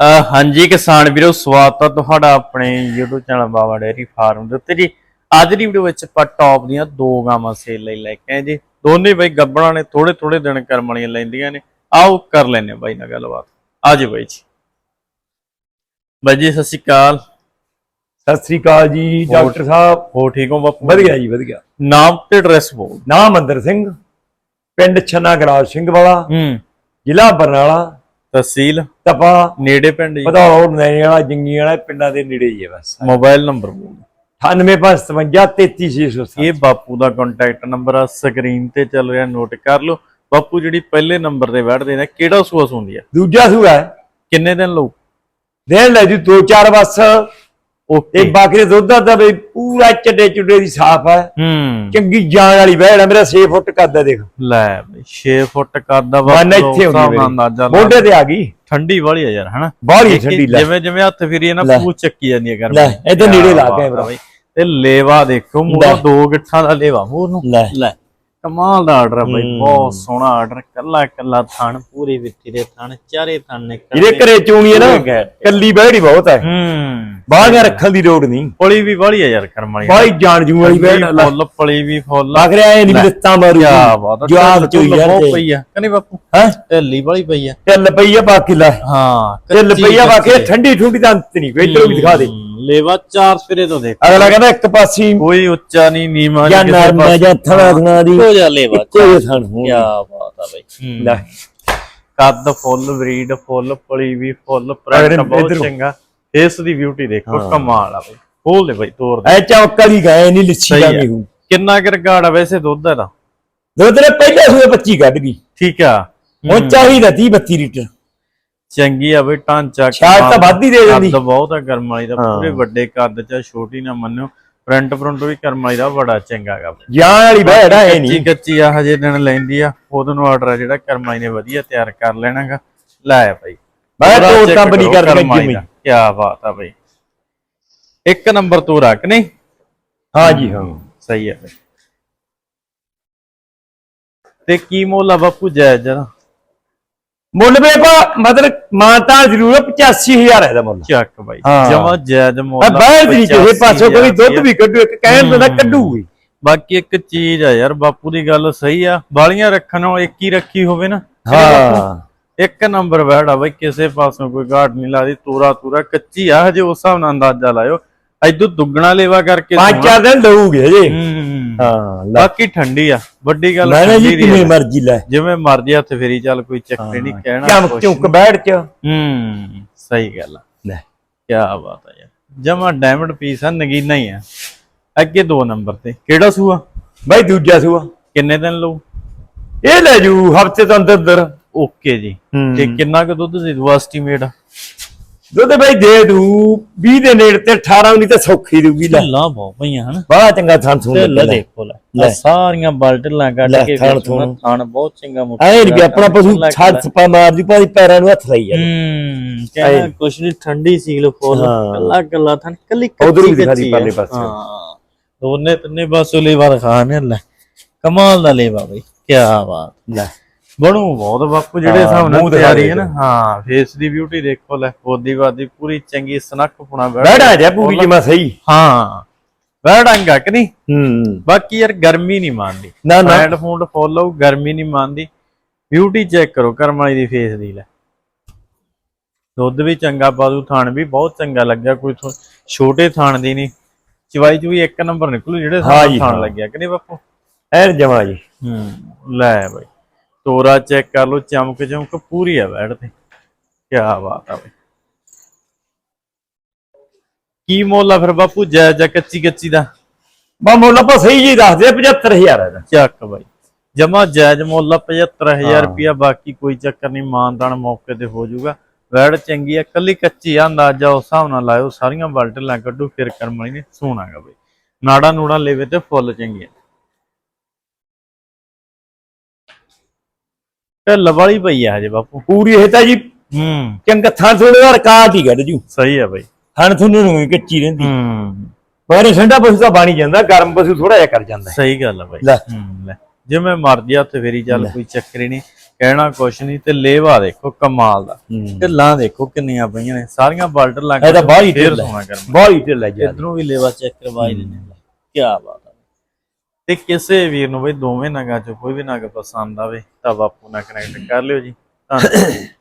ਹਾਂਜੀ ਕਿਸਾਨ ਵੀਰੋ ਸਵਾਗਤ ਹੈ ਤੁਹਾਡਾ ਆਪਣੇ YouTube channel Baba dairy farm ਦੇ ਉੱਤੇ ਜੀ। ਅੱਜ ਦੀ ਵੀਡੀਓ ਵਿੱਚ ਆਪਾਂ ਟੌਪ ਦੀਆਂ ਦੋ ਗਾਵਾਂ ਸੇਲ ਲਈ ਲੈ ਕੇ ਆਏ ਜੀ। ਦੋਨੇ ਬਈ ਗੱਬੜਾਂ ਨੇ ਥੋੜੇ ਥੋੜੇ ਦਿਨ ਕਰਮ ਵਾਲੀਆਂ ਲੈਂਦੀਆਂ ਨੇ। ਆਓ ਕਰ ਲੈਨੇ ਬਾਈ ਨਾਲ ਗੱਲਬਾਤ। ਆਜੋ ਬਾਈ ਜੀ। ਬਾਈ ਜੀ ਸਤਿ ਸ਼੍ਰੀ ਅਕਾਲ। ਸਤਿ ਸ੍ਰੀ ਅਕਾਲ ਜੀ ਡਾਕਟਰ ਸਾਹਿਬ। ਹੋ ਠੀਕ ਹੋ ਬਾਪੂ? ਵਧੀਆ ਜੀ ਵਧੀਆ। ਨਾਮ ਤੇ ਐਡਰੈਸ ਬੋਲ ਨਾਮ ਮੰਦਰ ਸਿੰਘ ਪਿੰਡ ਛੰਨਾ ਗਰਾਜ ਸਿੰਘ ਵਾਲਾ ਹੂੰ। ਜ਼ਿਲ੍ਹਾ ਬਰਨਾਲਾ। ਤਹਿਸੀਲ ਤਪਾ ਨੇੜੇ ਪਿੰਡ ਜੀ। ਪਧੌੜ ਨੈਣੇ ਵਾਲਾ ਜੰਗੀ ਵਾਲਾ ਪਿੰਡਾਂ ਦੇ ਨੇੜੇ ਹੀ ਹੈ ਬਸ। ਮੋਬਾਈਲ ਨੰਬਰ ਬੋਲ। 9857 33607 ਇਹ ਬਾਪੂ ਦਾ ਕੰਟੈਕਟ ਨੰਬਰ ਆ ਸਕਰੀਨ ਤੇ ਚੱਲ ਰਿਹਾ ਨੋਟ ਕਰ ਲਓ। ਬਾਪੂ ਜਿਹੜੀ ਪਹਿਲੇ ਨੰਬਰ ਤੇ ਬੈਠਦੇ ਨੇ ਕਿਹੜਾ ਸੂਆ ਸੁੰਦੀ ਆ? ਦੂਜਾ ਸੂਆ ਕਿੰਨੇ ਦਿਨ ਲਊ? ਦੇਣ ਲੈ ਜੀ ਦੋ ਚਾਰ ਬਸ ਓਕੇ ਇਹ ਬਾਕੀ ਦੇ ਦੁੱਧ ਦਾ ਬਈ ਪੂਰਾ ਚੱਡੇ ਚੁੱਡੇ ਦੀ ਸਾਫ਼ ਹੈ ਹੂੰ। ਚੰਗੀ ਜਾਨ ਵਾਲੀ ਵਹਿੜ ਹੈ ਮੇਰਾ 6 ਫੁੱਟ ਕੱਦ ਹੈ ਦੇਖ। ਲੈ ਬਈ 6 ਫੁੱਟ ਕਰਦਾ ਮਨ ਇੱਥੇ ਹੁੰਦੀ ਮੇਰੀ। ਮੋਢੇ ਤੇ ਆ ਗਈ। ਠੰਡੀ ਵਾਲੀ ਆ ਯਾਰ ਹਨਾ? ਬਾਹਲੀ ਠੰਡੀ ਲੈ। ਜਿਵੇਂ ਜਿਵੇਂ ਹੱਥ ਫਿਰੀ ਨਾ ਲੈ। ਪੂ ਚੱਕੀ ਜਾਂਦੀ ਹੈ ਕਰ ਲੈ, ਇਹਦੇ ਨੇੜੇ ਲਾ ਕੇ। ਤੇ ਲੇਵਾ ਦੇਖੋ ਲੈ। ਦੋ ਗਿੱਠਾਂ ਦਾ ਲੇਵਾ ਮੂੰਹ ਨੂੰ। ਲੈ। ਲੈ। ਕਮਾਲ ਦਾ ਆਰਡਰ ਬਈ ਹੂੰ। ਬਹੁਤ ਸੋਹਣਾ ਆਰਡਰ ਕੱਲਾ ਕੱਲਾ ਥਣ ਪੂਰੀ ਵਿੱਤੀ ਦੇ ਥਣ ਚਾਰੇ ਥਣ ਨੇ ਇਹਦੇ ਘਰੇ ਚੋਣੀ ਹੈ ਨਾ। ਕੱਲੀ ਵਹਿੜ ਹੀ ਬਹੁਤ ਹੈ ਹੂੰ। ਬਾਹਰ ਰੱਖਣ ਦੀ ਲੋੜ ਨਹੀਂ। ਪਲੀ ਵੀ ਵਾਲੀ ਆ ਯਾਰ ਕਰਮ ਵਾਲੀ ਬਾਈ ਜਾਣ ਜੂ ਵਾਲੀ ਵਹਿੜ ਲੈ ਫੁੱਲ ਪਲੀ ਵੀ ਫੁੱਲ। ਲੱਗ ਰਿਹਾ ਐ ਨਹੀਂ। ਦਿੱਤਾ ਮਾਰੂ ਆ ਜਵਾਬ ਢਿੱਲ ਚੋਈ ਢੁੱਲ ਯਾਰ ਬਹੁਤ। ਪਈ ਆ। ਕਨੀ ਬਾਪੂ ਹੈ? ਢਿੱਲੀ ਵਾਲੀ ਪਈ ਆ। ਚੱਲ ਪਈਆ ਬਾਕੀ ਲੈ। ਹਾਂ ਚੱਲ ਕੱਚੀ ਪਈਆ ਬਾਕੀ। ਠੰਡੀ ਠੁੰਡੀ ਦਾ ਅੰਤ ਨਹੀਂ ਇੱਧਰੋਂ ਵੀ ਦਿਖਾ ਦੇ। ਲੇਵਾ ਚਾਰ ਸਵੇਰੇ ਤੋਂ ਦੇਖ। ਅਗਲਾ ਕਹਿੰਦਾ ਇੱਕ ਪਾਸੀ ਕੋਈ ਉੱਚਾ ਨਹੀਂ ਨੀਵਾਂ ਜਾਂ ਨੀ ਕਿਸੇ ਨਰਮ ਪਾਸੇ। ਜਾਂ ਥਣਾ ਥਣਾ ਦੀ। ਇੱਕੋ ਜਿਹਾ ਲੇਵਾ ਜਿਹਾ ਥਣ ਹੋਣ। ਕੀ ਬਾਤ ਆ ਬਈ। ਲੈ। ਕੱਦ ਫੁੱਲ ਬਰੀਡ ਫੁੱਲ ਪਲੀ ਵੀ ਫੁੱਲ ਪ੍ਰਿੰਟ ਬਹੁਤ। ਚੰਗਾ। ਇਸ ਦੀ ਬਿਊਟੀ ਦੇਖੋ ਹਾਂ। ਕਮਾਲ ਆ ਬਈ। ਖੋਲ ਦੇ ਬਈ ਤੋੜ ਦੇ। ਐ ਚੌਕ ਵਾਲੀ ਗਏ ਨਹੀਂ ਲਿੱਛੀ ਦਾ। ਨਹੀਂ ਹੂੰ ਕਿੰਨਾ ਕੁ ਰਿਕਾਰਡ ਆ ਵੈਸੇ ਦੁੱਧ ਦਾ ਦੋ ਤੇਰੇ ਪਹਿਲੇ ਸੂਏ 25 ਕੱਢ ਗਈ। ਠੀਕ ਆ। ਉਹ ਚਾਹੀਦਾ 30 32 ਲੀਟਰ। ਚੰਗੀ ਆ ਬਈ ਢਾਂਚਾ ਛਾਲ ਤਾਂ। ਵੱਧ ਹੀ ਦੇ ਦਿੰਦੀ। ਕੱਦ ਬਹੁਤ ਆ ਕਰਮ ਵਾਲੀ ਦਾ ਹਾਂ। ਪੂਰੇ ਵੱਡੇ ਕੱਦ ਚ ਛੋਟੀ ਨਾ ਮੰਨਿਓ। ਫਰੰਟ ਫਰੰਟ ਵੀ ਕਰਮ ਵਾਲੀ ਦਾ ਬੜਾ ਚੰਗਾ ਗਾ। ਜਾਨ ਵਾਲੀ ਐ ਕੱਚੀ ਨਹੀਂ। ਕੱਚੀ ਆ ਹਜੇ ਦਿਨ ਲੈਂਦੀ ਆ। ਉਹਦੋਂ ਨੂੰ ਆਰਡਰ ਆ ਜਿਹੜਾ ਕਰਮ ਵਾਲੀ ਨੇ ਵਧੀਆ ਤਿਆਰ ਕਰ ਲੈਣਾਗਾ ਲੈ ਆ ਬਈ ਮੈਂ ਤੋੜ check ਕੰਪਨੀ ਕਰੋ ਦਾ। ਕਿਆ ਬਾਤ ਆ ਬਈ। ਇੱਕ ਨੰਬਰ ਤੋਂ ਰੱਖ ਨਹੀਂ? ਹਾਂ ਜੀ ਹਾਂ। ਸਹੀ ਆ ਬਈ। ਤੇ ਕੀ ਮੁੱਲ ਬਾਪੂ ਜਾਇਜ਼ ਜਰਾ ਮੁੱਲ ਵੇ ਕੋ ਮਤਲਬ ਮਾਨਤਾ ਜ਼ਰੂਰ ਹੈ, 85000 ਹੈ ਦਾ ਮੁੱਲ। ਚੱਕ ਬਾਈ। ਜਮਾ ਜਾਇਜ਼ ਮੁੱਲ ਬਾਹਰ ਦੀ ਕਿਸੇ ਪਾਸੋਂ ਕੋਈ ਦੁੱਧ 85,000 ਵੀ ਕੱਢੂ ਇੱਕ ਕਹਿਣ ਤੋਂ ਨਾ ਹੂੰ। ਕੱਢੂਗੀ। ਬਾਕੀ ਇੱਕ ਚੀਜ਼ ਆ ਯਾਰ ਬਾਪੂ ਦੀ ਗੱਲ ਸਹੀ ਆ ਬਾਲੀਆਂ ਰੱਖਣ ਨੂੰ ਇੱਕ ਹੀ ਰੱਖੀ ਹੋਵੇ ਨਾ ਹਾਂ। ਇੱਕ ਨੰਬਰ ਆ ਬਈ ਕਿਸੇ ਪਾਸੋਂ ਕੋਈ ਘਾਟ ਨਹੀਂ ਲਾਦੀ ਤੂਰਾ ਤੂਰਾ ਕੱਚੀ ਆ ਹਜੇ ਉਸ ਹਿਸਾਬ ਨਾਲ ਅੰਦਾਜ਼ਾ ਲਾਇਓ। ਐਦੂ ਦੁੱਗਣਾ ਲੇਵਾ ਕਰਕੇ ਪੰਜ ਚਾਰ ਦਿਨ ਲਊਗੇ ਜੇ ਹੂੰ। ਲੈ। ਬਾਕੀ ਠੰਡੀ ਆ ਵੱਡੀ ਗੱਲ ਮੈਂ ਜੀ ਠੰਡੀ ਦੀ ਕਿਵੇਂ ਆ। ਮਰਜ਼ੀ ਲੈ। ਜਿਵੇਂ ਮਰਜ਼ੀ ਹੱਥ ਫੇਰੀ ਚੱਲ ਕੋਈ ਚੱਕਰ ਨਹੀਂ ਕਹਿਣਾ ਚਮਕ ਕੁਛ ਚੁੱਕ ਬੈਠ ਚ। ਹੂੰ ਸਹੀ ਗੱਲ ਆ। ਲੈ। ਕੀ ਬਾਤ ਆ ਯਾਰ। ਜਮਾ ਡਾਇਮੰਡ ਪੀਸ ਆ ਨਗੀਨਾ ਹੀ ਆ। ਅੱਗੇ ਦੋ ਨੰਬਰ ਤੇ। ਕਿਹੜਾ ਸੂਆ? ਬਾਈ ਦੂਜਾ ਸੂਆ। ਕਿੰਨੇ ਦਿਨ ਲਊ? ਇਹ ਲੈ ਜੂ ਹਫ਼ਤੇ ਤੋਂ ਅੰਦਰ ਅੰਦਰ। ਓਕੇ ਜੀ। ਹੂੰ। ਤੇ ਕਿੰਨਾ ਕੁ ਦੁੱਧ ਸੀ? ਦੂ ਐਸਟੀਮੇਟ ਦੁੱਧ ਬਾਈ ਦੇ ਦੂ 20 ਦੇ ਨੇੜੇ ਤੇ 18 ਨਹੀਂ ਤਾਂ ਸੌਖੀ ਦੂਗੀ ਲੈ। ਢਿੱਲਾ ਬਹੁਤ ਪਈਆਂ ਹਨ। ਬੜਾ ਚੰਗਾ ਥਾਂ ਸੁਣ ਤੇ ਲੈ ਦੇਖੋ ਲੈ ਸਾਰੀਆਂ ਬਲਟਲਾਂ ਕੱਢ ਕੇ ਥਣ ਉਹਨਾਂ ਥਣ। ਥਣ ਬਹੁਤ ਚੰਗਾ ਮੋਟਾ ਐ ਨਹੀਂ ਵੀ ਆਪਣਾ ਪਸ਼ੂ ਛੱਡ ਸਪਾ ਮਾਰ ਦੀ ਭਾਈ ਪੈਰਾਂ ਨੂੰ ਹੱਥ ਲਾਈ ਜਾ ਹੂੰ ਕਹਿੰਦਾ ਕੁਛ ਨਹੀਂ ਠੰਡੀ ਸੀ ਲੋ ਫੁੱਲ। ਕੱਲਾ ਕੱਲਾ ਥਣ ਕੱਲੀ ਉਧਰ ਵੀ ਕੱਚੀ ਦਿਖਾ ਦੀ ਕੱਚੀ ਪਰਲੇ। ਪਾਸੇ। ਹਾਂ। ਦੋਨੇ ਤਿੰਨੇ ਪਾਸੋਂ ਲੇਵਾ ਖਾਣੇ ਲੈ। ਕਮਾਲ ਦਾ ਲੇਵਾ ਬਈ ਕੀ ਬਾਤ। ਲੈ। ਬਣੂ ਬਹੁਤ ਬਾਪੂ ਜਿਹੜੇ ਹਿਸਾਬ ਨਾਲ ਤਿਆਰੀ ਹੈ ਨਾ। ਹਾਂ ਫੇਸ ਦੀ ਬਿਊਟੀ ਦੇਖੋ ਲੈ ਬੋਦੀ ਬਾਦੀ ਪੂਰੀ ਚੰਗੀ ਸਨੱਖ ਪੁਣਾ ਬੈਠਾ ਜਾ ਪੂਰੀ ਜਮਾ ਸਹੀ। ਹਾਂ ਬੈੜਾਂਗਾ ਕਿ ਨਹੀਂ? ਹੂੰ। ਬਾਕੀ ਯਾਰ ਗਰਮੀ ਨਹੀਂ ਮੰਨਦੀ। ਨਾ ਨਾ। ਹੈਂਡ ਫੋਨ ਫੋਲੋ ਗਰਮੀ ਨਹੀਂ ਮੰਨਦੀ। ਬਿਊਟੀ ਚੈੱਕ ਕਰੋ ਕਰਮ ਵਾਲੀ ਦੀ ਫੇਸ ਦੀ ਲੈ। ਦੁੱਧ ਵੀ ਚੰਗਾ ਪਾਦੂ ਥਾਣ ਵੀ ਬਹੁਤ ਚੰਗਾ ਲੱਗਿਆ ਕੋਈ ਛੋਟੇ ਥਾਣ ਦੀ ਨਹੀਂ। ਚਵਾਈ ਚੂਈ ਇੱਕ ਨੰਬਰ ਨਿਕਲੂ ਜਿਹੜੇ ਥਾਣ। ਲੱਗਿਆ ਕਿ ਨਹੀਂ ਬਾਪੂ? ਐਨ ਜਮਾ ਜੀ। ਹੂੰ ਲੈ ਬਾਈ। ਤੋਰਾ ਚੈੱਕ ਕਰ ਲੋ ਚਮਕ ਚਮਕ ਪੂਰੀ ਆ ਬੈਠ ਤੇ। ਕੀ ਬਾਤ ਆ ਬਾਈ। ਕੀ ਮੁੱਲ ਆ ਫਿਰ ਬਾਪੂ ਜੈ ਜੈ ਕੱਚੀ ਕੱਚੀ ਦਾ? ਬਾ ਮੁੱਲ ਆਪਾਂ ਸਹੀ ਜੀ ਦੱਸਦੇ ਆ, 75000 ਹੈ ਦਾ ਚੱਕ ਬਾਈ। ਜਮਾ ਜਾਇਜ਼ ਮੁੱਲ ਆ 75000 ਹਾਂ। ਰੁਪਿਆ ਬਾਕੀ ਕੋਈ ਚੱਕਰ ਨਹੀਂ ਮਾਨਦਾਨ ਮੌਕੇ ਤੇ ਹੋ ਜਾਊਗਾ। ਵੈੜ ਚੰਗੀ ਆ ਕੱਲੀ ਕੱਚੀ ਆ ਅੰਦਾਜ਼ਾ ਉਸ ਹਿਸਾਬ ਨਾਲ ਲਾਇਓ ਸਾਰੀਆਂ ਬਲਟਲਾਂ ਕੱਢੋ ਫਿਰ ਕਰਮ ਵਾਲੀ ਨੇ ਸੋਣਾਗਾ ਬਾਈ। ਨਾੜਾ ਨੂੜਾ ਲੈਵੇ ਤੇ ਫੁੱਲ ਚੰਗੀਆਂ ਤੇ ਲਵਾਲੀ ਪਈ ਆ ਹਜੇ ਬਾਪੂ। ਪੂਰੀ ਇਹ ਤਾਂ ਜੀ ਹੂੰ। ਚੰਗਾ ਥਾਂ ਥੋੜੇ ਦਾ ਰਿਕਾਰਡ ਹੀ ਕੱਢ ਜੂ। ਸਹੀ ਆ ਬਾਈ। ਥਣ ਤੁਹਾਨੂੰ ਨੂੰ ਕੱਚੀ ਰਹਿੰਦੀ। ਹੂੰ। ਪਰ ਠੰਡਾ ਪਸ਼ੂ ਤਾਂ ਬਣ ਹੀ ਜਾਂਦਾ ਗਰਮ ਪਸ਼ੂ ਥੋੜਾ ਜਿਹਾ ਕਰ ਜਾਂਦਾ। ਸਹੀ ਗੱਲ ਆ ਬਾਈ। ਲੈ। ਹੂੰ ਜਿਵੇਂ ਮਰਜ਼ੀ ਆ ਉੱਥੇ ਫੇਰੀ ਚੱਲ ਕੋਈ ਚੱਕਰ ਹੀ ਨਹੀਂ। ਕਹਿਣਾ ਕੁਛ ਨਹੀਂ ਤੇ ਲੇਵਾ ਦੇਖੋ ਕਮਾਲ ਦਾ। ਢਿੱਲਾਂ ਦੇਖੋ ਕਿੰਨੀਆਂ ਪਈਆਂ ਨੇ। ਸਾਰੀਆਂ ਬਾਲਟਰ ਲੱਗ ਇਹ ਤਾਂ ਬਾਹਰ ਹੀ ਫੇਰ ਢਿੱਲ ਹੈ। ਹੀ ਢਿੱਲਾ ਜਾ। ਇਧਰੋਂ ਵੀ ਲੇਵਾ ਚੈੱਕ ਕਰਵਾਈ ਲੈਣੇ ਕੀ ਬਾਤ ਹੈ। ਤੇ ਕਿਸੇ ਵੀਰ ਨੂੰ ਬਈ ਦੋਵੇਂ ਨਗਾਂ ਚੋਂ ਕੋਈ ਵੀ ਨਗ ਪਸੰਦ ਆਵੇ ਤਾਂ ਬਾਪੂ ਨਾਲ ਕਨੈਕਟ ਕਰ ਲਿਓ ਜੀ। ਧੰਨਵਾਦ।